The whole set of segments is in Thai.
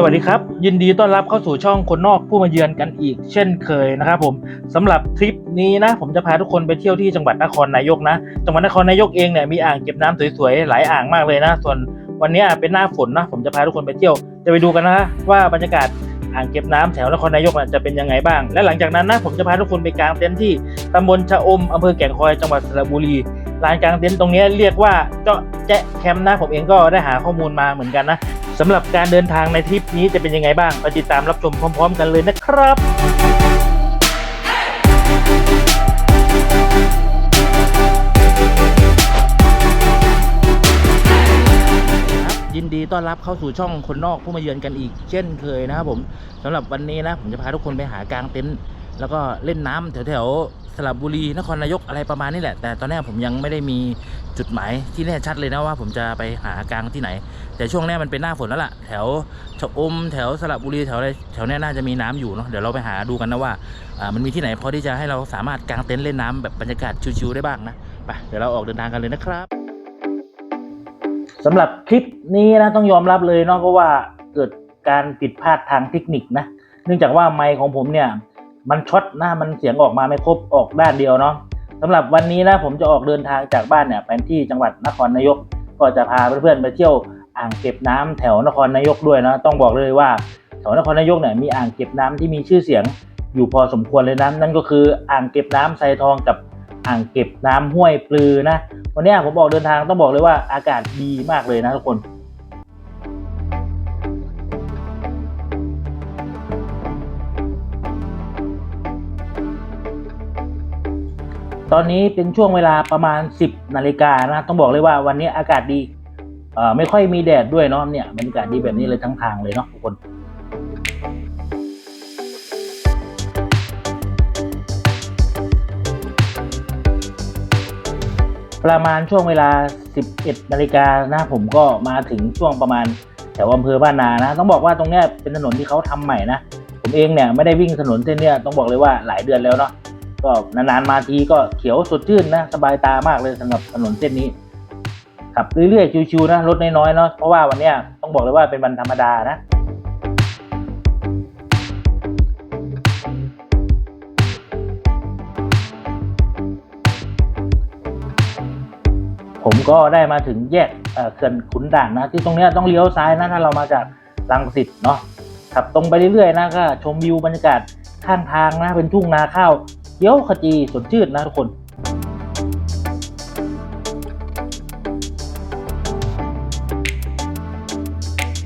สวัสดีครับ ยินดีต้อนรับเข้าสู่ช่องคนนอกผู้มาเยือนกันอีก เช่นเคยนะครับผมสำหรับทริปนี้นะ ผมจะพาทุกคนไปเที่ยวที่จังหวัดนครนายกนะ จังหวัดนครนายกเองเนี่ยมีอ่างเก็บน้ำสวยๆหลายอ่างมากเลยนะ ส่วนวันนี้เป็นหน้าฝนนะ ผมจะพาทุกคนไปเที่ยว จะไปดูกันนะว่าบรรยากาศอ่างเก็บน้ำแถวนครนายกจะเป็นยังไงบ้าง และหลังจากนั้นนะผมจะพาทุกคนไปกางเต็นท์ที่ตำบลชะอมอำเภอแก่งคอยจังหวัดสระบุรีลานกลางเต็นท์ตรงนี้เรียกว่าเจาะแจ๊ะแคมป์นะผมเองก็ได้หาข้อมูลมาเหมือนกันนะ สำหรับการเดินทางในทริปนี้จะเป็นยังไงบ้างไปติดตามรับชมพร้อม ๆ กันเลยนะครับยินดีต้อนรับเข้าสู่ช่องคนนอกผู้มาเยือนกันอีกเช่นเคยนะครับผมสำหรับวันนี้นะผมจะพาทุกคนไปหากางเต็นท์แล้วก็เล่นน้ำแถวๆ สระบุรีนครนายกอะไรประมาณนี้แหละ แต่ตอนนี้ผมยังไม่ได้มีจุดหมายที่แน่ชัดเลยนะว่าผมจะไปหากางที่ไหน แต่ช่วงนี้มันเป็นหน้าฝนแล้วล่ะแถวชะอมแถวสระบุรีแถวอะไรแถวนี้น่าจะมีน้ำอยู่เนาะเดี๋ยวเราไปหาดูกันนะว่ามันมีที่ไหนพอที่จะให้เราสามารถกางเต็นท์เล่นน้ำแบบบรรยากาศชิวๆได้บ้างนะไปเดี๋ยวเราออกเดินทางกันเลยนะครับสำหรับคลิปนี้นะต้องยอมรับเลยเนาะเพราะว่าเกิดการผิดพลาดทางเทคนิคนะ เนื่องจากว่าไมค์ของผมเนี่ย มันช็อตนะมันเสียงออกมาไม่ครบออกด้านเดียวเนาะสำหรับวันนี้นะผมจะออกเดินทางจากบ้านเนี่ยไปที่จังหวัดนครนายก ก็จะพาเพื่อนๆไปเที่ยวอ่างเก็บน้ำแถวนครนายกด้วยนะต้องบอกเลยว่าแถวนครนายกเนี่ยมีอ่างเก็บน้ำที่มีชื่อเสียงอยู่พอสมควรเลยนะนั่นก็คืออ่างเก็บน้ำไซทองกับอ่างเก็บน้ำห้วยปลือนะวันนี้ผมออกเดินทางต้องบอกเลยว่าอากาศดีมากเลยนะทุกคน ตอนนี้เป็นช่วงเวลาประมาณ 10นาฬิกานะต้องบอกเลยว่าวันนี้อากาศดีไม่ค่อยมีแดดด้วยเนาะเนี่ยบรรยากาศดีแบบนี้เลยทั้งทางเลยเนาะทุกคนประมาณช่วงเวลา 11นาฬิกานะผมก็มาถึงช่วงประมาณแถวอำเภอบ้านนานะ ต้องบอกว่าตรงนี้เป็นถนนที่เขาทำใหม่นะ ผมเองเนี่ยไม่ได้วิ่งถนนเส้นนี้ต้องบอกเลยว่าหลายเดือนแล้วเนาะ ก็นานๆมาทีก็เขียวสดชื่นนะ สบายตามากเลยสำหรับถนนเส้นนี้ขับเรื่อยๆชิวๆนะรถน้อยๆเนาะเพราะว่าวันเนี้ยต้องบอกเลยว่าเป็นวันธรรมดานะผมก็ได้มาถึงแยกเขื่อนขุนด่านนะ ที่ตรงนี้ต้องเลี้ยวซ้ายนะถ้าเรามาจากรังสิตเนาะขับตรงไปเรื่อยๆนะก็ชมวิวบรรยากาศข้างทางนะเป็นทุ่งนาข้าว เขียวขจีสดชื่นนะทุกคน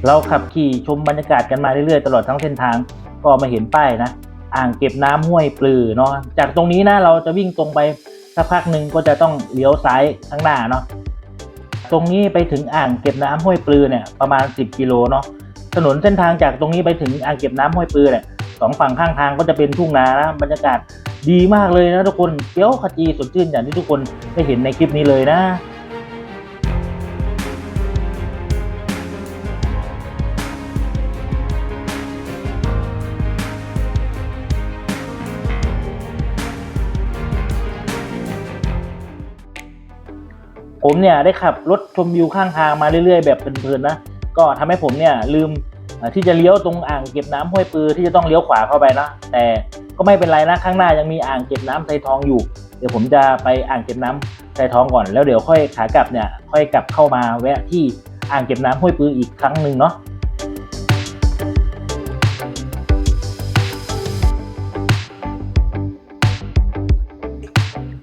เราขับขี่ชมบรรยากาศกันมาเรื่อยๆ ตลอดทั้งเส้นทางก็มาเห็นป้ายนะ อ่างเก็บน้ำห้วยปลือเนาะจากตรงนี้นะเราจะวิ่งตรงไปสักพักหนึ่งก็จะต้องเลี้ยวซ้ายข้างหน้าเนาะตรงนี้ไปถึงอ่างเก็บน้ำห้วยปลือเนี่ยประมาณ 10 กิโลเนาะถนนเส้นทางจากตรงนี้ไปถึงอ่างเก็บน้ำห้วยปลือเนี่ย สองฝั่งข้างทางก็จะเป็นทุ่งนานะบรรยากาศดีมากเลยนะทุกคนเขียวขจีสดชื่นอย่างที่ทุกคนได้เห็นในคลิปนี้เลยนะผมเนี่ยได้ขับรถชมวิวข้างทางมาเรื่อยๆ แบบเพลินๆนะ ก็ทำให้ผมเนี่ยลืม ที่จะเลี้ยวตรงอ่างเก็บน้ำห้วยปือที่จะต้องเลี้ยวขวาเข้าไปนะแต่ก็ไม่เป็นไรนะข้างหน้ายังมีอ่างเก็บน้ำไซทองอยู่ เดี๋ยวผมจะไปอ่างเก็บน้ำไซทองก่อน แล้วเดี๋ยวค่อยขากลับเนี่ยค่อยกลับเข้ามาแวะที่อ่างเก็บน้ำห้วยปืออีกครั้งหนึ่งเนาะ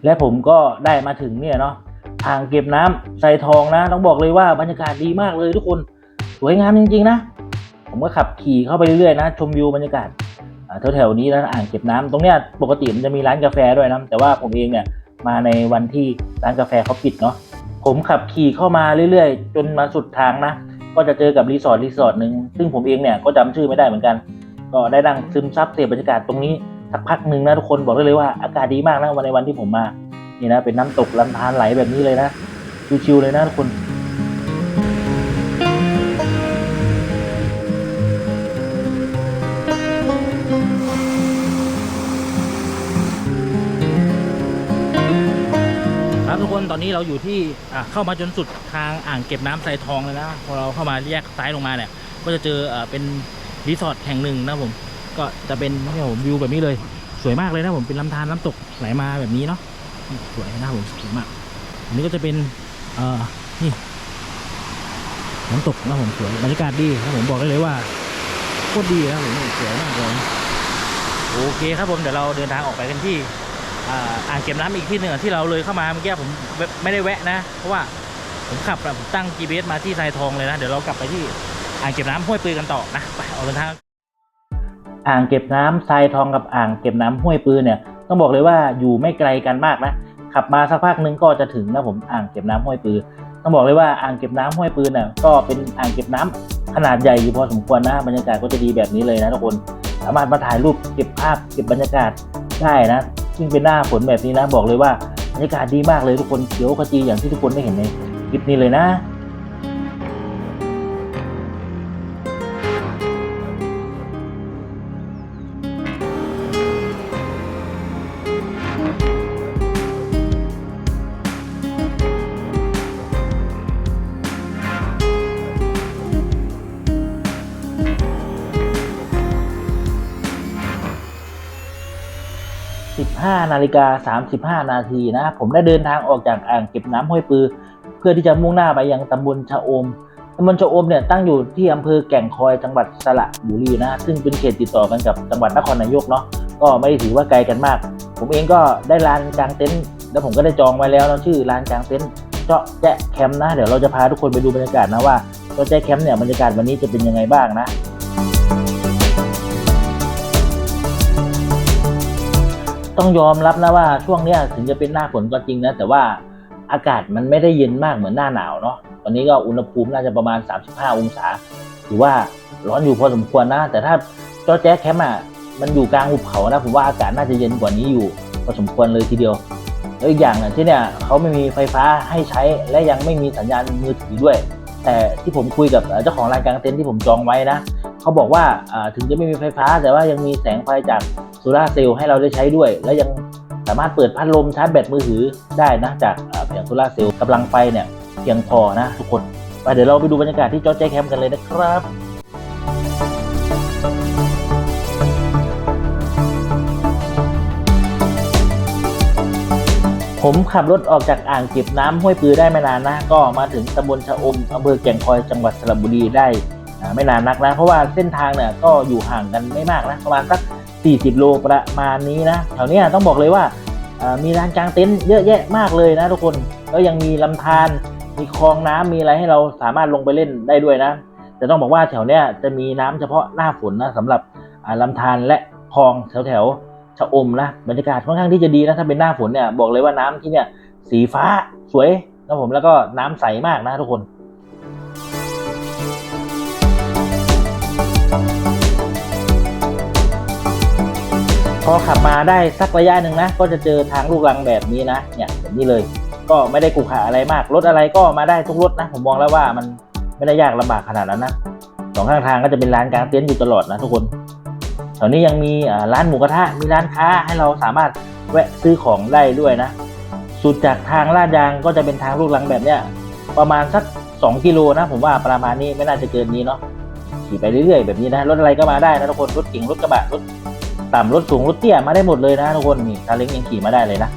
และผมก็ได้มาถึงเนี่ยเนาะอ่างเก็บน้ำไซทองนะ ต้องบอกเลยว่าบรรยากาศดีมากเลยทุกคนสวยงามจริงๆนะ ผมก็ขับขี่เข้าไปเรื่อยๆนะ ชมวิวบรรยากาศแถวๆนี้นะอ่างเก็บน้ำตรงเนี้ยปกติมันจะมีร้านกาแฟด้วยนะแต่ว่าผมเองเนี่ยมาในวันที่ร้านกาแฟเขาปิดเนาะผมขับขี่เข้ามาเรื่อยๆ จนมาสุดทางนะก็จะเจอกับรีสอร์ทรีสอร์ทหนึ่งซึ่งผมเองเนี่ยก็จำชื่อไม่ได้เหมือนกัน ก็ได้นั่งซึมซับเสพบรรยากาศตรงนี้สักพักหนึ่งนะทุกคนบอกได้เลยว่าอากาศดีมากนะวันในวันที่ผมมานี่นะเป็นน้ำตกลำธารไหลแบบนี้เลยนะชิวๆเลยนะทุกคน ทุกคนตอนนี้เราอยู่ที่เข้ามาจนสุดทางอ่างเก็บน้ำไซทองเลยนะพอเราเข้ามาแยกซ้ายลงมาเนี่ย ก็จะเจอเป็นรีสอร์ทแห่งหนึ่งนะผม ก็จะเป็นนี่ผมวิวแบบนี้เลย สวยมากเลยนะผมเป็นลำธารน้ำตกไหลมาแบบนี้เนาะสวยนะผมสวยมากอันนี้ก็จะเป็นเอ่อนี่น้ำตกนะผมสวยบรรยากาศดีนะผมบอกได้เลยว่าโคตรดีนะผมสวยมากเลยโอเคครับผมเดี๋ยวเราเดินทางออกไปกันที่ อ่างเก็บน้ำอีกที่หนึ่งที่เราเลยเข้ามาเมื่อกี้ผมไม่ได้แวะนะ เพราะว่าผมขับผมตั้ง GPS มาที่ทรายทองเลยนะ เดี๋ยวเรากลับไปที่อ่างเก็บน้ำห้วยปืนกันต่อนะไปออกเดินทางอ่างเก็บน้ำทรายทองกับอ่างเก็บน้ำห้วยปืนเนี่ย ต้องบอกเลยว่าอยู่ไม่ไกลกันมากนะขับมาสักพักหนึงก็จะถึงนะผมอ่างเก็บน้ำห้วยปืนต้องบอกเลยว่าอ่างเก็บน้ำห้วยปืนน่ะก็เป็นอ่างเก็บน้ำขนาดใหญ่อยู่พอสมควรนะบรรยากาศก็จะดีแบบนี้เลยนะทุกคน สามารถมาถ่ายรูปเก็บภาพเก็บบรรยากาศได้นะ ยิ่งเป็นหน้าฝนแบบนี้นะ บอกเลยว่าบรรยากาศดีมากเลยทุกคนเขียวขจีอย่างที่ทุกคนได้เห็นในคลิปนี้เลยนะ 15นาฬิกา35 นาทีนะ ผมได้เดินทางออกจากอ่างเก็บน้ำห้วยปือ เพื่อที่จะมุ่งหน้าไปยังตำบลชะอมตำบลชะอมเนี่ยตั้งอยู่ที่อำเภอแก่งคอยจังหวัดสระบุรีนะ ซึ่งเป็นเขตติดต่อกันกับจังหวัดนครนายกเนาะก็ไม่ได้ถือว่าไกลกันมาก ผมเองก็ได้ลานกลางเต็นท์แล้วผมก็ได้จองไว้แล้วนะชื่อลานกลางเต็นท์เจาะแจ๊ะแคมป์นะ เดี๋ยวเราจะพาทุกคนไปดูบรรยากาศนะว่าเจาะแจ๊ะแคมป์เนี่ยบรรยากาศวันนี้จะเป็นยังไงบ้างนะ ต้องยอมรับนะว่าช่วงเนี้ยถึงจะเป็นหน้าฝนก็จริงนะ แต่ว่าอากาศมันไม่ได้เย็นมากเหมือนหน้าหนาวเนาะตอนนี้ก็อุณหภูมิน่าจะประมาณ 35 องศาถือว่าร้อนอยู่พอสมควรนะ แต่ถ้าจอแจ๊แคมป์อะมันอยู่กลางหุบเขานะผมว่าอากาศน่าจะเย็นกว่านี้อยู่พอสมควรเลยทีเดียวแล้วอีกอย่างอะที่เนี่ยเขาไม่มีไฟฟ้าให้ใช้และยังไม่มีสัญญาณมือถือด้วย แต่ที่ผมคุยกับเอ่อเจ้าของร้านกลางเต็นท์ที่ผมจองไว้นะ เขาบอกว่าถึงจะไม่มีไฟฟ้า แต่ว่ายังมีแสงไฟจากโซลาร์เซลล์ให้เราได้ใช้ด้วย และยังสามารถเปิดพัดลมชาร์จแบตมือถือได้นะจากแผงโซลาร์เซลล์กำลังไฟเนี่ยเพียงพอนะทุกคนไปเดี๋ยวเราไปดูบรรยากาศที่จอร์จแจแคมป์กันเลยนะครับผมขับรถออกจากอ่างเก็บน้ำห้วยปือได้ไม่นานนะ ก็มาถึงตำบลชะอมอำเภอแก่งคอยจังหวัดสระบุรีได้ ไม่นานนักนะ เพราะว่าเส้นทางเนี่ยก็อยู่ห่างกันไม่มากนะประมาณสัก 40 โลประมาณนี้นะแถวเนี้ยต้องบอกเลยว่ามีร้านกลางเต็นท์เยอะแยะมากเลยนะทุกคนแล้วยังมีลำธารมีคลองน้ำมีอะไรให้เราสามารถลงไปเล่นได้ด้วยนะแต่ต้องบอกว่าแถวเนี้ยจะมีน้ำเฉพาะหน้าฝนนะสำหรับอ่าลำธารและคลองแถวแถวๆชะอมนะบรรยากาศค่อนข้างที่จะดีนะถ้าเป็นหน้าฝนเนี่ยบอกเลยว่าน้ำที่เนี่ยสีฟ้าสวยนะผมแล้วก็น้ำใสมากนะทุกคน พอขับมาได้สักระยะหนึ่งนะ ก็จะเจอทางลูกรังแบบนี้นะ เนี่ยแบบนี้เลย ก็ไม่ได้กุขะอะไรมาก รถอะไรก็มาได้ทุกรถนะ ผมมองแล้วว่ามันไม่ได้ยากลำบากขนาดนั้นนะสองข้างทางก็จะเป็นร้านกลางเต็นท์อยู่ตลอดนะทุกคนแถวนี้ยังมีร้านหมูกระทะ มีร้านค้าให้เราสามารถแวะซื้อของได้ด้วยนะ สุดจากทางลาดยางก็จะเป็นทางลูกรังแบบเนี้ยประมาณสัก 2 กิโลนะ ผมว่าประมาณนี้ไม่น่าจะเกินนี้เนาะขี่ไปเรื่อยๆแบบนี้นะรถอะไรก็มาได้นะทุกคนรถเก๋งรถกระบะรถ ต่ำรถสูงรถเตี้ยมาได้หมดเลยนะทุกคนนี่ซาเล้งยังขี่มาได้เลยนะ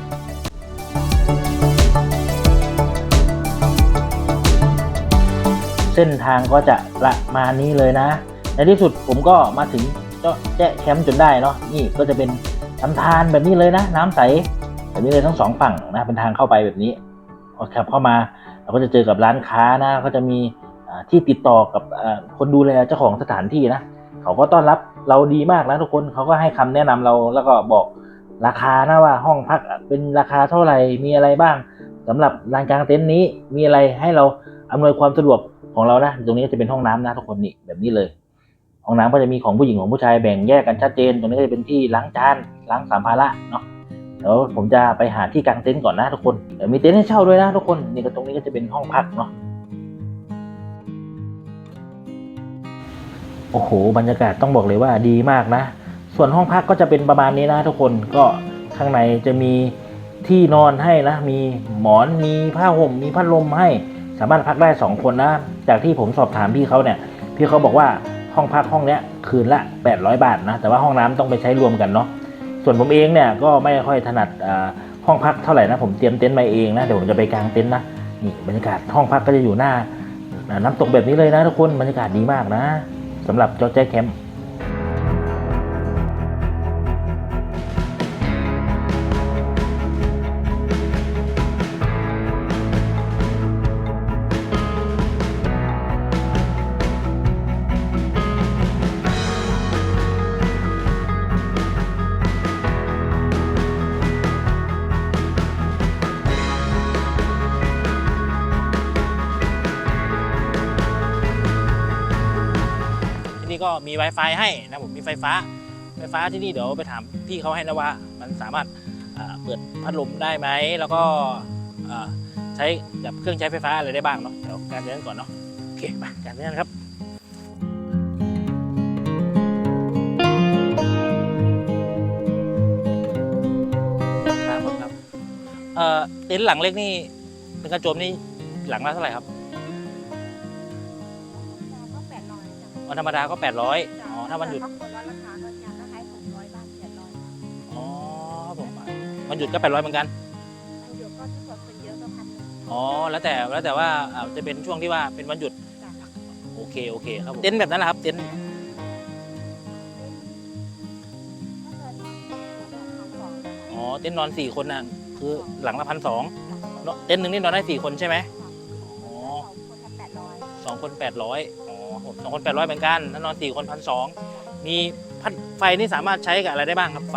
เส้นทางก็จะประมาณนี้เลยนะ ในที่สุดผมก็มาถึงเจ้าแจ๊แคมป์จนได้เนาะนี่ก็จะเป็นลำธารแบบนี้เลยนะ น้ำใสแบบนี้เลยทั้งสองฝั่งนะเป็นทางเข้าไปแบบนี้พอขับเข้ามาเราก็จะเจอกับร้านค้านะ ก็จะมีที่ติดต่อกับคนดูแลเจ้าของสถานที่นะ เขาก็ต้อนรับ เราดีมากนะทุกคนเขาก็ให้คำแนะนำเราแล้วก็บอกราคานะว่าห้องพักเป็นราคาเท่าไหร่มีอะไรบ้างสำหรับลานกลางเต็นท์นี้มีอะไรให้เราอำนวยความสะดวกของเรานะตรงนี้จะเป็นห้องน้ำนะทุกคนนี่แบบนี้เลย ห้องน้ำก็จะมีของผู้หญิงของผู้ชายแบ่งแยกกันชัดเจน ตรงนี้ก็จะเป็นที่ล้างจานล้างสัมภาระเนาะเดี๋ยวผมจะไปหาที่กางเต็นท์ก่อนนะทุกคนเดี๋ยวมีเต็นท์ให้เช่าด้วยนะทุกคนนี่ก็ตรงนี้ก็จะเป็นห้องพักเนาะ โอ้โหบรรยากาศต้องบอกเลยว่าดีมากนะ ส่วนห้องพักก็จะเป็นประมาณนี้นะทุกคนก็ข้างในจะมีที่นอนให้นะ มีหมอนมีผ้าห่มมีพัดลมให้ สามารถพักได้ 2 คนนะ จากที่ผมสอบถามพี่เขาเนี่ย พี่เขาบอกว่าห้องพักห้องเนี้ยคืนละ 800 บาทนะ แต่ว่าห้องน้ำต้องไปใช้รวมกันเนาะส่วนผมเองเนี่ยก็ไม่ค่อยถนัดห้องพักเท่าไหร่นะ ผมเตรียมเต็นท์มาเองนะเดี๋ยวผมจะไปกางเต็นท์นะนี่บรรยากาศห้องพักก็จะอยู่หน้าอ่าน้ำตกแบบนี้เลยนะทุกคนบรรยากาศดีมากนะ สำหรับจอแจ๊แคมป์ มี Wi-Fi ให้นะผมมีไฟฟ้าไฟฟ้าที่นี่เดี๋ยวไปถามพี่เขาให้นะว่า มันสามารถเปิดพัดลมได้ไหมแล้วก็ใช้แบบเครื่องใช้ไฟฟ้าอะไรได้บ้างเนาะเดี๋ยวการเดินก่อนเนาะโอเคไปการเดินครับครับผมครับเออเต็นท์หลังเล็กนี่เป็นกระโจมนี่หลังละเท่าไหร่ครับ วันธรรมดาก็ 800 อ๋อ ถ้าวันหยุด ปรากฏว่ราคาเงินยางก็ขายสอร้อยบาทเจ็ดร้อยอ๋อครับผมวันหยุดก็ 800 เหมือนกัน มันเดี๋ก็จะสดเป็นเยอะก็พันอ๋อ แล้วแต่แล้วแต่ว่าจะเป็นช่วงที่ว่าเป็นวันหยุดโอเค โอเคครับผมเต้นแบบนั้นแหละครับ เต้นอ๋อ เต้นนอนสี่คนน่ะ คือหลังละพันสองเต้นหนึ่งนี่นอนได้สี่คนใช่ไหม อ๋อสองคนแปดร้อยสองคน 800 สองคนแปดร้อยเหมือนกันถ้านอนสี่คนพันสองมีพัดไฟนี่สามารถใช้กับอะไรได้บ้างครับไฟ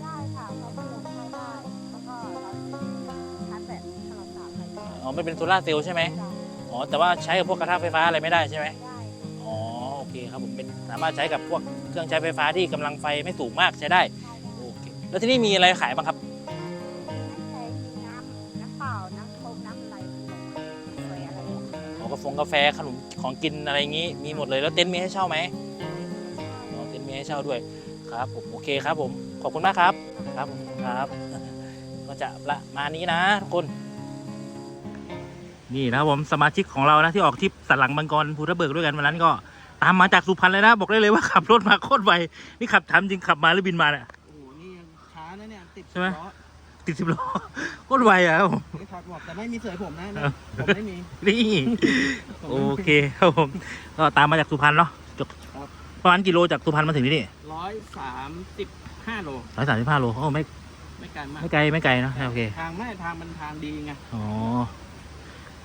ใช้ค่ะเราก็หล้ได้ แล้วก็แลอดสาไอ๋อม่เป็นโซล่าเซลล์ใช่ไหมอ๋อ แต่ว่าใช้กับพวกกระทะไฟฟ้าอะไรไม่ได้ใช่ไหมได้อ๋อ โอเคครับผมเป็นสามารถใช้กับพวกเครื่องใช้ไฟฟ้าที่กำลังไฟไม่สูงมากใช้ได้โอเค แล้วที่นี่มีอะไรขายบ้างครับ อย่างเงี้ยอ๋อกาแฟกาแฟขนมของกินอะไรอย่างงี้มีหมดเลยแล้วเต็นท์มีให้เช่าไหมอ๋อเต็นท์มีให้เช่าด้วยครับผมโอเคครับผมขอบคุณมากครับครับผมครับ ก็จะประมาณนี้นะทุกคน นี่นะครับผมสมาชิกของเรานะที่ออกทริปสันหลังมังกรภูทับเบิกด้วยกันวันนั้นก็ตามมาจากสุพรรณเลยนะ บอกได้เลยว่าขับรถมาโคตรไวนี่ขับทำจริงขับมาหรือบินมาเนี่ยโอ้โหนี่ยังช้านะเนี่ยติดใช่ไหมล้อ ติดสิบล้อโคตรไวอะครับผมไม่ถอดหมวกแต่ไม่มีเสยผมนะเอเนี่ยอผมไม่มีนี่ผมโอไม่มีเคครับผมก็ตามมาจากสุพรรณเนาะจบครับประมาณกี่โลจากสุพรรณมาถึงที่นี่ร้อยสามสิบห้าโลร้อยสามสิบห้าโลโอ้ไม่ไม่ไกลมากไม่ไกลไม่ไกลเนอะโอเคทางไม่ทางมันทางดีไงอ๋อ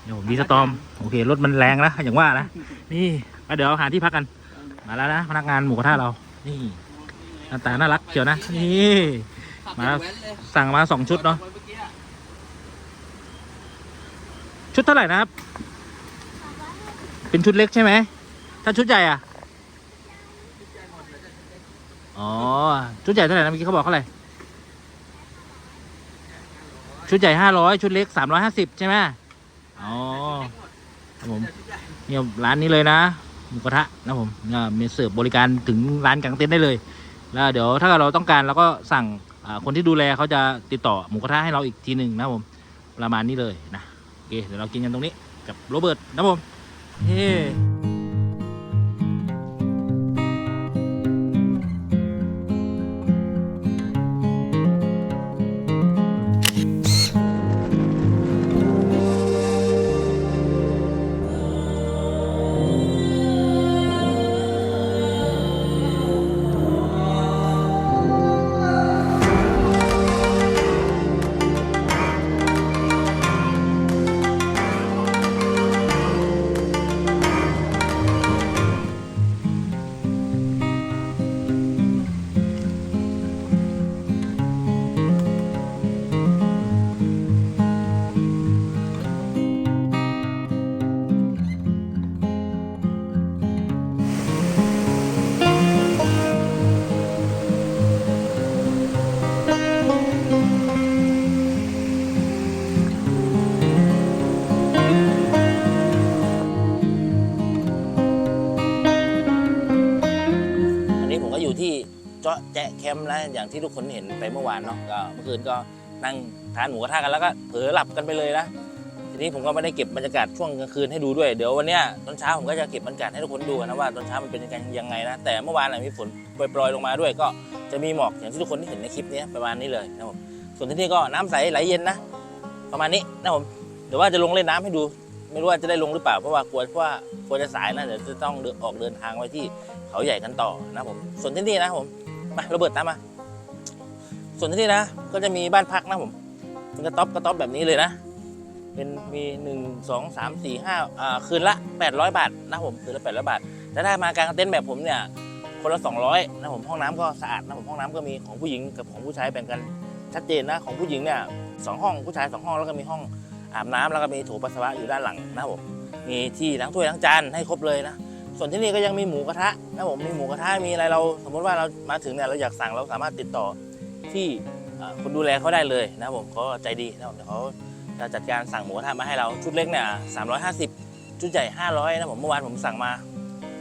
เดี๋ยวผมดีสตอมโอเครถมันแรงนะอย่างว่านะนี่ไปเดี๋ยวหาที่พักกันมาแล้วนะพนักงานหมูกระทะเรา นี่หน้าตาน่ารักเชียวนะนี่ขับ มาสั่งมาสองชุดเนาะชุดเท่าไหร่นะครับ เป็นชุดเล็กใช่ไหม ถ้าชุดใหญ่อะ อ๋อ ชุดใหญ่เท่าไหร่นะเมื่อกี้เขาบอกเท่าไหร่ ชุดใหญ่ห้าร้อยชุดเล็กสามร้อยห้าสิบใช่ไหมอ๋อครับผมเนี่ยร้านนี้เลยนะหมูกระทะนะผมเนี่ยมีเสิร์ฟบริการถึงร้านกลางเต็นท์ได้เลย แล้วเดี๋ยวถ้าเราต้องการเราก็สั่ง คนที่ดูแลเขาจะติดต่อหมูกระทะให้เราอีกทีหนึ่งนะผมประมาณนี้เลยนะโอเคเดี๋ยวเรากินกันตรงนี้กับโรเบิร์ตนะผมเฮ้ จาะแจะแคมป์นะอย่างที่ทุกคนเห็นไปเมื่อวานเนาะก็เมื่อคืนก็นั่งทานหมูกระทะกันแล้วก็เผลอหลับกันไปเลยนะทีนี่ผมก็ไม่ได้เก็บบรรยากาศช่วงกลางคืนให้ดูด้วยเดี๋ยววันเนี้ยตอนเช้าผมก็จะเก็บบรรยากาศให้ทุกคนดูนะว่าตอนเช้ามันเป็นยังไงงไงนะแต่เมื่อวานน่ะมีฝนโปรยๆลงมาด้วย ก็จะมีหมอกอย่างที่ทุกคนที่เห็นในคลิปนี้ประมาณนี้เลยนะผมส่วนที่นี่ก็น้ำใสไหลเย็นนะ ประมาณนี้นะผมเดี๋ยวว่าจะลงเล่นน้ำให้ดู ไม่รู้ว่าจะได้ลงหรือเปล่าเพราะว่ากลัวเพราะว่ากลัวจะสายนะเดี๋ยวจะต้องออกเดินทางไปที่เขาใหญ่กันต่อนะผมส่วนที่นี่นะผม มาระเบิดตามมา ส่วนที่นี่นะ ก็จะมีบ้านพักนะผมเป็นกระต๊อบกระต๊อบแบบนี้เลยนะ เป็นมีหนึ่งสองสามสี่ห้าอ่าคืนละ800บาทนะผมคืนละ800บาทแต่ถ้ามากางเต็นท์แบบผมเนี่ยคนละ200นะครับผมห้องน้ำก็สะอาดนะผมห้องน้ำก็มีของผู้หญิงกับของผู้ชายแบ่งกันชัดเจนนะของผู้หญิงเนี่ยสองห้องผู้ชายสองห้องแล้วก็มีห้องอาบน้ำแล้วก็มีโถปัสสาวะอยู่ด้านหลังนะครับผมมีที่ล้างถ้วยล้างจานให้ครบเลยนะ ส่วนที่นี่ก็ยังมีหมูกระทะนะผมมีหมูกระทะมีอะไรเรา สมมติว่าเรามาถึงเนี่ยเราอยากสั่งเราสามารถติดต่อที่คนดูแลเขาได้เลยนะผมเขาใจดีนะครับเดี๋ยวเขาจะจัดการสั่งหมูกระทะมาให้เราชุดเล็กเนี่ย350ชุดใหญ่500นะผมเมื่อวานผมสั่งมา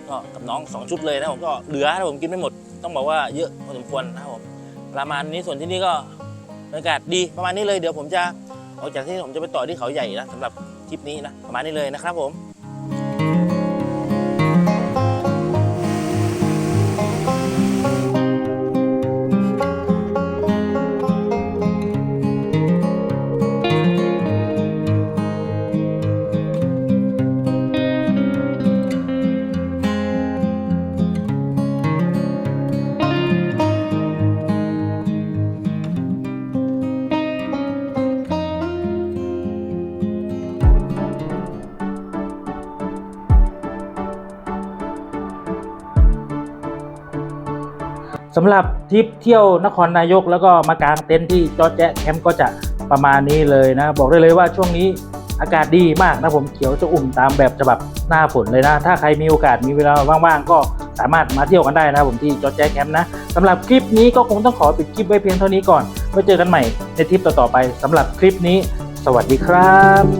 ก็กับน้อง2ชุดเลยนะผมก็เหลือนะผมกินไม่หมด ต้องบอกว่าเยอะพอสมควรนะครับผมประมาณนี้ส่วนที่นี่ก็บรรยากาศดีประมาณนี้เลยเดี๋ยวผมจะออกจากที่นี่ผมจะไปต่อที่เขาใหญ่นะสำหรับทริปนี้นะประมาณนี้เลยนะครับผมำหรับทริปเที่ยวนครนายกแล้วก็มากางเต็นท์ที่จอแจ๊แคมป์ก็จะประมาณนี้เลยนะ บอกได้เลยว่าช่วงนี้อากาศดีมากนะผมเขียวจะอุ่มตามแบบฉบับหน้าฝนเลยนะ ถ้าใครมีโอกาสมีเวลาว่างๆ ก็สามารถมาเที่ยวกันได้นะผมที่จอแจ๊แคมป์นะสำหรับคลิปนี้ก็คงต้องขอปิดคลิปไว้เพียงเท่านี้ก่อนไว้เจอกันใหม่ในทริปต่อๆไปสำหรับคลิปนี้ สวัสดีครับ